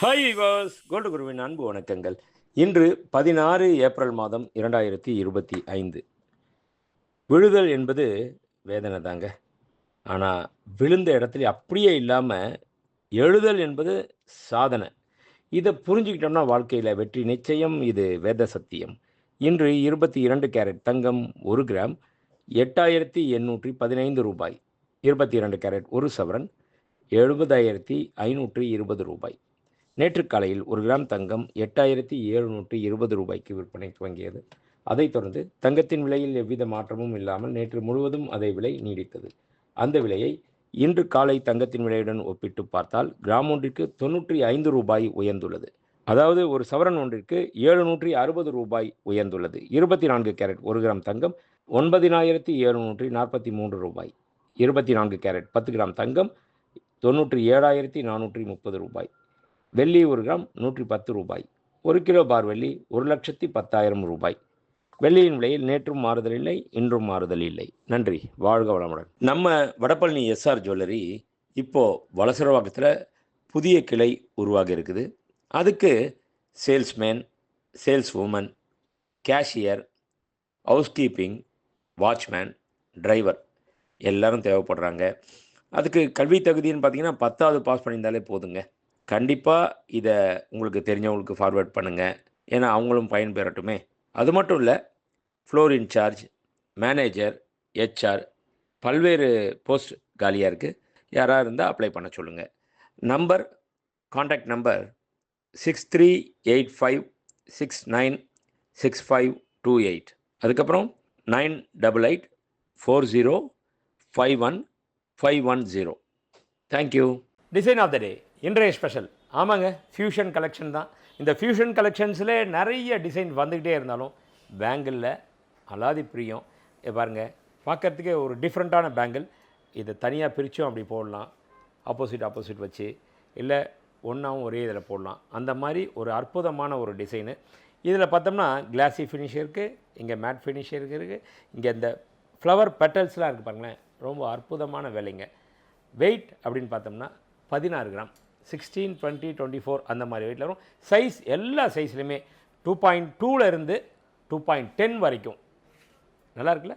Hi விவாஸ் gold குருவின் அன்பு வணக்கங்கள். இன்று பதினாறு ஏப்ரல் மாதம் இரண்டாயிரத்தி இருபத்தி ஐந்து. விழுதல் என்பது வேதனை தாங்க. ஆனால் விழுந்த இடத்துல அப்படியே இல்லாமல் எழுதல் என்பது சாதனை. இதை புரிஞ்சுக்கிட்டோம்னா வாழ்க்கையில் வெற்றி நிச்சயம் இது வேத சத்தியம். இன்று இருபத்தி இரண்டு கேரட் தங்கம் ஒரு கிராம் எட்டாயிரத்தி எண்ணூற்றி பதினைந்து ரூபாய். இருபத்தி இரண்டு கேரட் ஒரு சவரன் எழுபதாயிரத்தி ஐநூற்றி இருபது ரூபாய். நேற்று காலையில் ஒரு கிராம் தங்கம் எட்டாயிரத்தி எழுநூற்றி இருபது ரூபாய்க்கு விற்பனை துவங்கியது. அதைத் தொடர்ந்து தங்கத்தின் விலையில் எவ்வித மாற்றமும் இல்லாமல் நேற்று முழுவதும் அதே விலை நீடித்தது. அந்த விலையை இன்று காலை தங்கத்தின் விலையுடன் ஒப்பிட்டு பார்த்தால் கிராம் ஒன்றிற்கு தொன்னூற்றி ஐந்து ரூபாய் உயர்ந்துள்ளது. அதாவது ஒரு சவரன் ஒன்றிற்கு ஏழுநூற்றி அறுபது ரூபாய் உயர்ந்துள்ளது. இருபத்தி நான்கு கேரட் ஒரு கிராம் தங்கம் ஒன்பதினாயிரத்தி எழுநூற்றி நாற்பத்தி மூன்று ரூபாய். இருபத்தி நான்கு கேரட் பத்து கிராம் தங்கம் தொண்ணூற்றி ஏழாயிரத்தி நானூற்றி முப்பது ரூபாய். வெள்ளி ஒரு கிராம் நூற்றி பத்து ரூபாய். ஒரு கிலோ பார் வெள்ளி ஒரு லட்சத்தி பத்தாயிரம் ரூபாய். வெள்ளியின் விலையில் நேற்றும் மாறுதல் இல்லை இன்றும் மாறுதல் இல்லை. நன்றி. வாழ்க வளமுடன். நம்ம வடபழனி எஸ்ஆர் ஜுவல்லரி இப்போது வலசரவாக்கத்தில் புதிய கிளை உருவாகி இருக்குது. அதுக்கு salesman saleswoman cashier housekeeping watchman driver எல்லோரும் தேவைப்படுறாங்க. அதுக்கு கல்வி தகுதின்னு பார்த்தீங்கன்னா பத்தாவது பாஸ் பண்ணியிருந்தாலே போதுங்க. கண்டிப்பாக இதை உங்களுக்கு தெரிஞ்சவங்களுக்கு ஃபார்வேர்ட் பண்ணுங்கள் ஏன்னா அவங்களும் பயன்பெறட்டுமே. அது மட்டும் இல்லை ஃப்ளோர் இன்சார்ஜ் மேனேஜர் ஹெச்ஆர் பல்வேறு போஸ்ட் காலியாக இருக்குது யாராக இருந்தால் அப்ளை பண்ண சொல்லுங்கள் number contact number six three eight five six nine six five two eight அதுக்கப்புறம் nine double eight four zero five one five one zero thank you design of the day இன்றைய special. ஆமாங்க fusion collection தான். இந்த fusion கலெக்ஷன்ஸில் நிறைய design வந்துக்கிட்டே இருந்தாலும் பேங்கிளில் அலாதி பிரியம். பாருங்கள் பாருங்க பார்க்கறதுக்கே ஒரு டிஃப்ரெண்ட்டான பேங்கிள் இதை தனியாக பிரித்தும் அப்படி போடலாம். ஆப்போசிட் ஆப்போசிட் வச்சு. இல்லை ஒன்றாவும் ஒரே இதில் போடலாம். அந்த மாதிரி ஒரு அற்புதமான ஒரு டிசைனு இதில் பார்த்தோம்னா கிளாஸி ஃபினிஷ் இருக்குது இங்கே மேட் ஃபினிஷ் இருக்குது இங்கே இந்த ஃப்ளவர் பெட்டல்ஸ்லாம் இருக்குது பாருங்களேன். ரொம்ப அற்புதமான விலைங்க. வெயிட் அப்படின்னு பார்த்தோம்னா பதினாறு gram. Sixteen twenty twenty four அந்த மாதிரி வெயிட்டில் வரும். சைஸ் எல்லா சைஸ்லையுமே டூ பாயிண்ட் டூவில் இருந்து டூ பாயிண்ட் டென் வரைக்கும். நல்லா இருக்குல்ல?